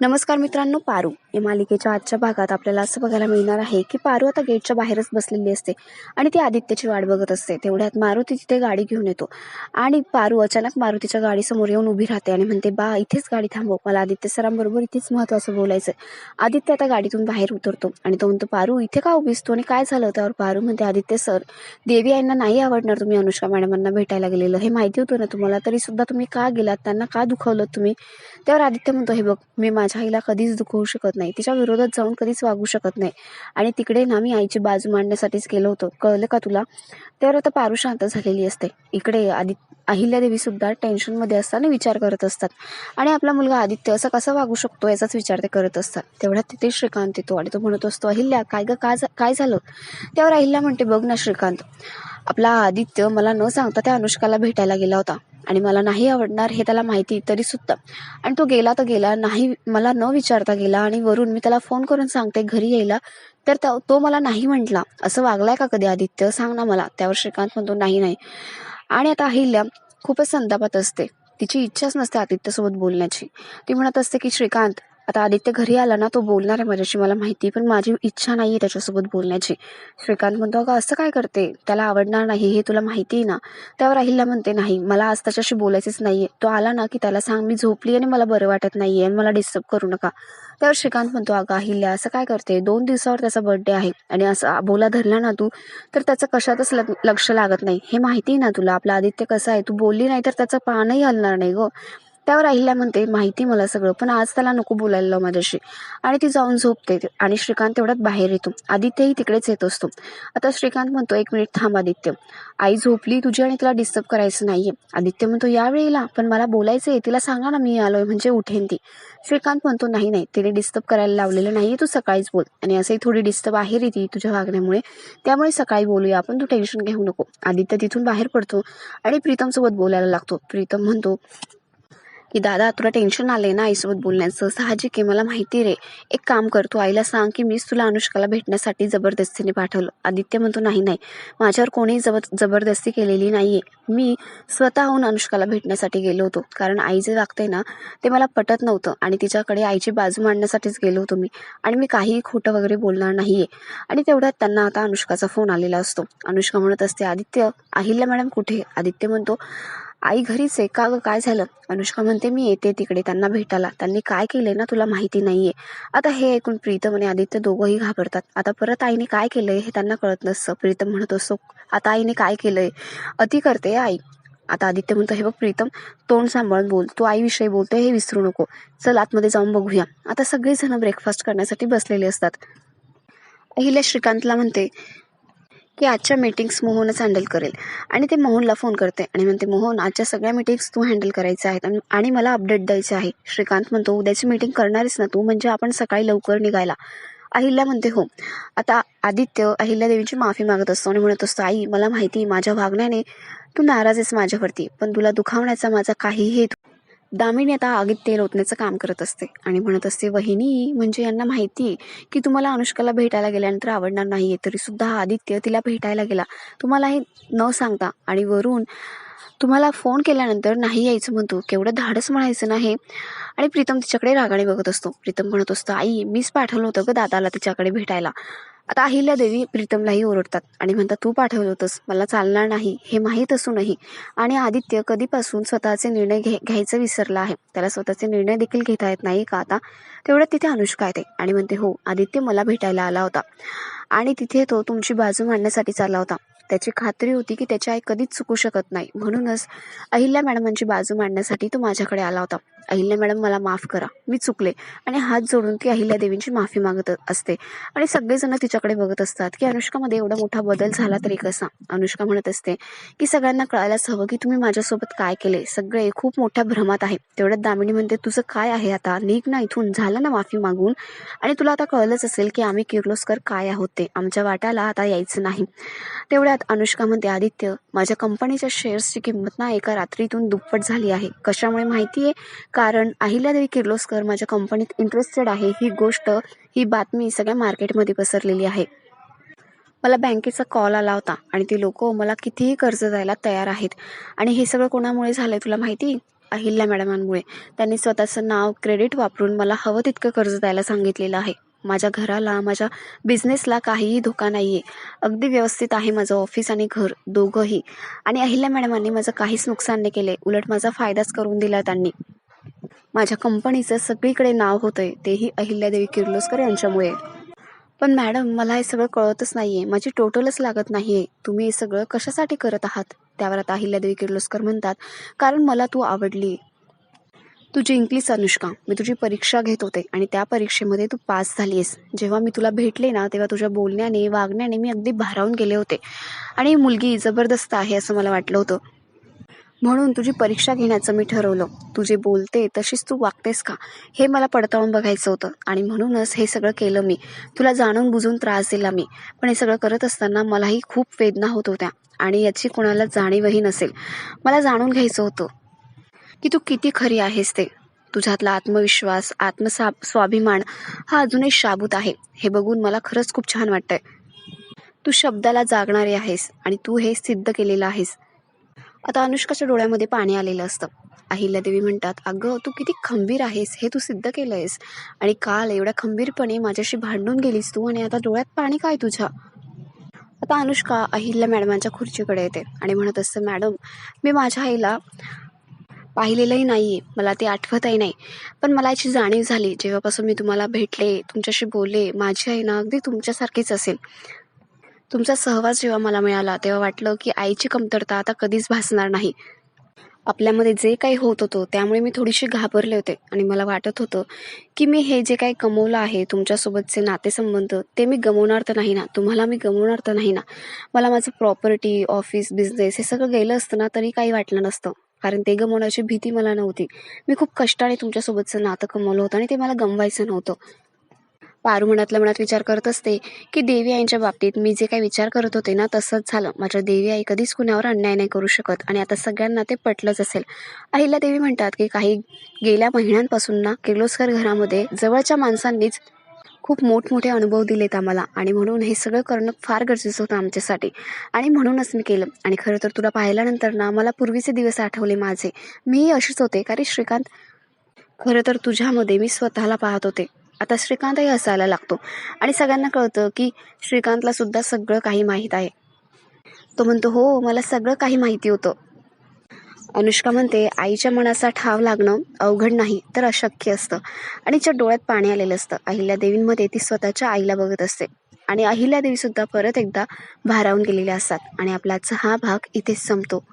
नमस्कार मित्रांनो पारू या मालिकेच्या आजच्या भागात आपल्याला असं बघायला मिळणार आहे की पारू आता गेटच्या बाहेरच बसलेली असते आणि ती आदित्यची वाट बघत असते. तेवढ्यात मारुती तिथे गाडी घेऊन येतो आणि पारू अचानक मारुतीच्या गाडीसमोर येऊन उभी राहते आणि म्हणते बा इथेच गाडी थांबव. मला आदित्य सरांबरोबर इथेच महत्त्वाचं बोलायचं आदित्य आता गाडीतून बाहेर उतरतो आणि तो म्हणतो पारू इथे का उभीस आणि काय झालं? त्यावर पारू म्हणते आदित्य सर देवी यांना नाही आवडणार तुम्ही अनुष्का मॅडमांना भेटायला गेलेलं. हे माहिती होतं ना तुम्हाला? तरी सुद्धा तुम्ही का गेलात? त्यांना का दुखवलं तुम्ही? त्यावर आदित्य म्हणतो हे बघ मी माझ्या आईला कधीच दुखवू शकत नाही. तिच्या विरोधात जाऊन कधीच वागू शकत नाही. आणि तिकडे ना मी आईची बाजू मांडण्यासाठीच गेलो होतो. कळलं का तुला? त्यावर आता पारू शांत झालेली असते. इकडे आदि अहिल्यादेवी सुद्धा टेन्शनमध्ये असतात आणि विचार करत असतात. आणि आपला मुलगा आदित्य असं कसं वागू शकतो याचाच विचार ते करत असतात. तेवढ्यात तिथे श्रीकांत येतो आणि तो म्हणत असतो अहिल्या काय ग का काय झालं? त्यावर अहिल्या म्हणते बघ ना श्रीकांत आपला आदित्य मला न सांगता त्या अनुष्काला भेटायला गेला होता. आणि मला नाही आवडणार हे त्याला माहिती तरी सुद्धा. आणि तो गेला तर गेला नाही मला न विचारता गेला आणि वरून मी त्याला फोन करून सांगते घरी यायला. तर तो तो मला नाही म्हटला. असं वागलाय का कधी आदित्य? सांग ना मला. त्यावर श्रीकांत म्हणतो नाही नाही. आणि आता अहिल्या खूपच संतापात असते. तिची इच्छाच नसते आदित्यसोबत बोलण्याची. ती म्हणत असते की श्रीकांत आता आदित्य घरी आला ना तो बोलणार आहे माझ्याशी मला माहिती पण माझी इच्छा नाही आहे त्याच्यासोबत बोलण्याची. श्रीकांत म्हणतो अगं असं काय करते? त्याला आवडणार नाही हे तुला माहिती आहे ना? त्यावर अहिल्या म्हणते नाही मला आज त्याच्याशी बोलायचंच नाहीये. तो आला ना की त्याला सांग मी झोपली आणि मला बरं वाटत नाहीये आणि मला डिस्टर्ब करू नका. त्यावर श्रीकांत म्हणतो अगं अहिल्या असं काय करते? दोन दिवसावर त्याचा बर्थडे आहे आणि असं बोला धरला ना तू तर त्याचं कशातच लक्ष लागत नाही. हे माहिती आहे ना तुला आपला आदित्य कसं आहे? तू बोलली नाही तर त्याचं पानही हलणार नाही गो. त्यावर अहिल्या म्हणते माहिती मला सगळं पण आज त्याला नको बोलायला माझ्याशी. आणि ती जाऊन झोपते आणि श्रीकांत तेवढ्यात बाहेर येतो. आदित्यही तिकडेच येत असतो. आता श्रीकांत म्हणतो एक मिनिट थांब आदित्य. आई झोपली तुझी आणि तिला डिस्टर्ब करायचं नाहीये. आदित्य म्हणतो यावेळीला पण मला बोलायचंय तिला सांगा ना मी आलोय म्हणजे उठेन ती. श्रीकांत म्हणतो नाही नाही तिने डिस्टर्ब करायला लावलेलं नाहीये तू सकाळीच बोल. आणि असंही थोडी डिस्टर्ब आहे रे ती तुझ्या वागण्यामुळे. त्यामुळे सकाळी बोलूया आपण तू टेन्शन घेऊ नको. आदित्य तिथून बाहेर पडतो आणि प्रीतम सोबत बोलायला लागतो. प्रीतम म्हणतो की दादा तुला टेन्शन आलंय ना आईसोबत बोलण्याचं? साहजिक आहे मला माहिती रे. एक काम कर तू आईला सांग की मीच तुला अनुष्काला भेटण्यासाठी जबरदस्तीने पाठवलं. आदित्य म्हणतो नाही नाही. माझ्यावर कोणीही जबर जबरदस्ती केलेली नाहीये. मी स्वतःहून अनुष्काला भेटण्यासाठी गेलो होतो. कारण आई जे वागते ना ते मला पटत नव्हतं. आणि तिच्याकडे आईची बाजू मांडण्यासाठीच गेलो होतो मी. आणि मी काहीही खोटं वगैरे बोलणार नाहीये. आणि तेवढ्यात त्यांना आता अनुष्काचा फोन आलेला असतो. अनुष्का म्हणत असते आदित्य अहिल्या मॅडम कुठे आदित्य म्हणतो आई घरीच आहे. का गं? काय झालं? अनुष्का म्हणते मी येते तिकडे. त्यांना भेटायला. त्यांनी काय केलंय ना तुला माहिती नाहीये. आता हे ऐकून प्रीतम आणि आदित्य दोघंही घाबरतात. आता परत आईने काय केलंय हे त्यांना कळत नसतं. प्रीतम म्हणत असतो आता आईने काय केलंय? अति करते आई. आता आदित्य म्हणतो हे बघ प्रीतम तोंड सांभाळून बोल. तू आईविषयी बोलतोय हे विसरू नको. चल आतमध्ये जाऊन बघूया. आता सगळेजण ब्रेकफास्ट करण्यासाठी बसलेले असतात. अहिल्या श्रीकांतला म्हणते की आजच्या मीटिंग्स मोहनच हँडल करेल. आणि ते मोहनला फोन करते आणि म्हणते मोहन आजच्या सगळ्या मीटिंग्स तू हँडल करायच्या आहेत आणि- आणि मला अपडेट द्यायचं आहे. श्रीकांत म्हणतो उद्याची मीटिंग करणारच ना तू म्हणजे आपण सकाळी लवकर निघायला. अहिल्या म्हणते हो. आता आदित्य अहिल्या देवीची माफी मागत असतो आणि म्हणत असतो आई मला माहिती माझ्या वागण्याने तू नाराज आहेस माझ्यावरती पण तुला दुखावण्याचा माझा काही हेतू दामिनी आता आगीत तेल ओतण्याचं काम करत असते आणि म्हणत असते वहिनी म्हणजे यांना माहिती की तुम्हाला अनुष्काला भेटायला गेल्यानंतर आवडणार नाहीये तरी सुद्धा आदित्य तिला भेटायला गेला. तुम्हाला हे न सांगता आणि वरून तुम्हाला फोन केल्यानंतर नाही यायचं म्हणतो. केवढं धाडस म्हणायचं नाही आणि प्रीतम तिच्याकडे रागाने बघत असतो. प्रीतम म्हणत असतो आई मीच पाठवलं होतं ग दादाला तिच्याकडे भेटायला. आता अहिल्या देवी प्रीतमलाही ओरडतात आणि म्हणतात तू पाठवलं होतंस. मला चालणार नाही. हे माहीत असूनही. आणि आदित्य कधीपासून स्वतःचे निर्णय घे घ्यायचं विसरला आहे. त्याला स्वतःचे निर्णय देखील घेता येत नाही का आता? तेवढ्यात तिथे अनुष्का येते आणि म्हणते हो आदित्य मला भेटायला आला होता आणि तिथे तो तुमची बाजू मांडण्यासाठी चालला होता. त्याची खात्री होती की त्याची आई कधीच चुकू शकत नाही. म्हणूनच अहिल्या मॅडमांची बाजू मांडण्यासाठी तो माझ्याकडे आला होता. अहिल्या मॅडम मला माफ करा. मी चुकले. आणि हात जोडून ती अहिल्या देवींची माफी मागत असते. आणि सगळेजण तिच्याकडे बघत असतात की अनुष्कामध्ये एवढा मोठा बदल झाला तरी कसा? अनुष्का म्हणत असते की सगळ्यांना कळायलाच हवं की तुम्ही माझ्यासोबत काय केले? सगळे खूप मोठ्या भ्रमात आहे. तेवढ्यात दामिनी म्हणते तुझं काय आहे आता? निघ ना इथून. झालं ना माफी मागून. आणि तुला आता कळलंच असेल की आम्ही किर्लोस्कर काय आहोत ते. आमच्या वाट्याला आता यायचं नाही. तेवढ्यात अनुष्का म्हणते आदित्य माझ्या कंपनीच्या शेअर्सची किंमत ना एका रात्रीतून दुप्पट झाली आहे. कशामुळे माहिती आहे कारण अहिल्यादेवी किर्लोस्कर माझ्या कंपनीत इंटरेस्टेड आहे. ही गोष्ट ही बातमी सगळ्या मार्केटमध्ये पसरलेली आहे. मला बँकेचा कॉल आला होता आणि ती लोक मला कितीही कर्ज द्यायला तयार आहेत. आणि हे सगळं कोणामुळे झालंय तुला माहिती? अहिल्या मॅडमांमुळे. त्यांनी स्वतःचं नाव क्रेडिट वापरून मला हवं तितकं कर्ज द्यायला सांगितलेलं आहे. माझ्या घराला माझ्या बिझनेसला काहीही धोका नाही आहे अगदी व्यवस्थित आहे माझं ऑफिस आणि घर दोघंही. आणि अहिल्या मॅडमांनी माझं काहीच नुकसान नाही केले. उलट माझा फायदाच करून दिला त्यांनी. माझ्या कंपनीचं सगळीकडे नाव होतंय. तेही अहिल्यादेवी किर्लोस्कर यांच्यामुळे. पण मॅडम मला हे सगळं कळतच नाही आहे माझी टोटलच लागत नाही आहे तुम्ही हे सगळं कशासाठी करत आहात? त्यावर आता अहिल्यादेवी किर्लोस्कर म्हणतात कारण मला तू आवडली. तू जिंकलीस अनुष्का मी तुझी परीक्षा घेत होते आणि त्या परीक्षेमध्ये तू पास झालीस जेव्हा मी तुला भेटले ना तेव्हा तुझ्या बोलण्याने वागण्याने मी अगदी भारावून गेले होते. आणि मुलगी जबरदस्त आहे असं मला वाटलं होतं. म्हणून तुझी परीक्षा घेण्याचं मी ठरवलं. तू जे बोलते तशीच तू वागतेस का? हे मला पडताळून बघायचं होतं. आणि म्हणूनच हे सगळं केलं मी. तुला जाणून बुजून त्रास दिला मी. पण हे सगळं करत असताना मलाही खूप वेदना होत होत्या. आणि याची कोणाला जाणीवही नसेल. मला जाणून घ्यायचं होतं. की तू किती खरी आहेस ते. तुझ्यातला आत्मविश्वास आत्मसा स्वाभिमान हा अजूनही शाबूत आहे. हे बघून मला खरंच खूप छान वाटतंय. तू शब्दाला जागणारी आहेस आणि तू हे सिद्ध केलेलं आहेस. आता अनुष्काच्या डोळ्यामध्ये पाणी आलेलं असतं. अहिल्यादेवी म्हणतात अगं तू किती खंबीर आहेस. हे तू सिद्ध केलं आहेस आणि काल एवढ्या खंबीरपणे माझ्याशी भांडून गेलीस तू आणि आता डोळ्यात पाणी काय तुझ्या? आता अनुष्का अहिल्या मॅडमांच्या खुर्चीकडे येते आणि म्हणत असतं मॅडम मी माझ्या आईला पाहिलेलंही नाही आहे मला ते आठवतही नाही. पण मला याची जाणीव झाली. जेव्हापासून मी तुम्हाला भेटले तुमच्याशी बोलले माझी आई ना अगदी तुमच्यासारखीच असेल. तुमचा सहवास जेव्हा मला मिळाला तेव्हा वाटलं की आईची कमतरता आता कधीच भासणार नाही. आपल्यामध्ये जे काही होत होतं त्यामुळे मी थोडीशी घाबरले होते. आणि मला वाटत होतं की मी हे जे काही कमवलं आहे तुमच्यासोबतचे नातेसंबंध ते मी गमवणार तर नाही ना. तुम्हाला मी गमवणार तर नाही ना. मला माझं प्रॉपर्टी ऑफिस बिझनेस हे सगळं गेलं असतं ना तरी काही वाटलं नसतं. कारण ते गमवण्याची भीती मला नव्हती. मी खूप कष्टाने तुमच्यासोबतचं नातं कमवलं होतं आणि ते मला गमवायचं नव्हतं. पारू मनातल्या मनात विचार करत असते की देवी आईंच्या बाबतीत मी जे काही विचार करत होते ना तसंच झालं. माझ्या देवी आई कधीच कुणावर अन्याय नाही करू शकत आणि आता सगळ्यांना ते पटलंच असेल. अहिल्या देवी म्हणतात की काही गेल्या महिन्यांपासून ना किर्लोस्कर घरामध्ये जवळच्या माणसांनीच खूप मोठमोठे अनुभव दिलेत आम्हाला. आणि म्हणून हे सगळं करणं फार गरजेचं होतं आमच्यासाठी. आणि म्हणूनच मी केलं. आणि खरं तर तुला पाहिल्यानंतर ना मला पूर्वीचे दिवस आठवले माझे. मीही अशीच होते कारण श्रीकांत? खरं तर तुझ्यामध्ये मी स्वतःला पाहत होते. आता श्रीकांतही हसायला लागतो. आणि सगळ्यांना कळतं की श्रीकांतला सुद्धा सगळं काही माहीत आहे. तो म्हणतो हो मला सगळं काही माहिती होतं. अनुष्का म्हणते आईच्या मनाचा ठाव लागणं अवघड नाही तर अशक्य असतं. आणि तिच्या डोळ्यात पाणी आलेलं असतं. अहिल्या देवींमध्ये ती स्वतःच्या आईला बघत असते. आणि अहिल्या देवी सुद्धा परत एकदा भारावून गेलेल्या असतात. आणि आपला आजचा हा भाग इथेच संपतो.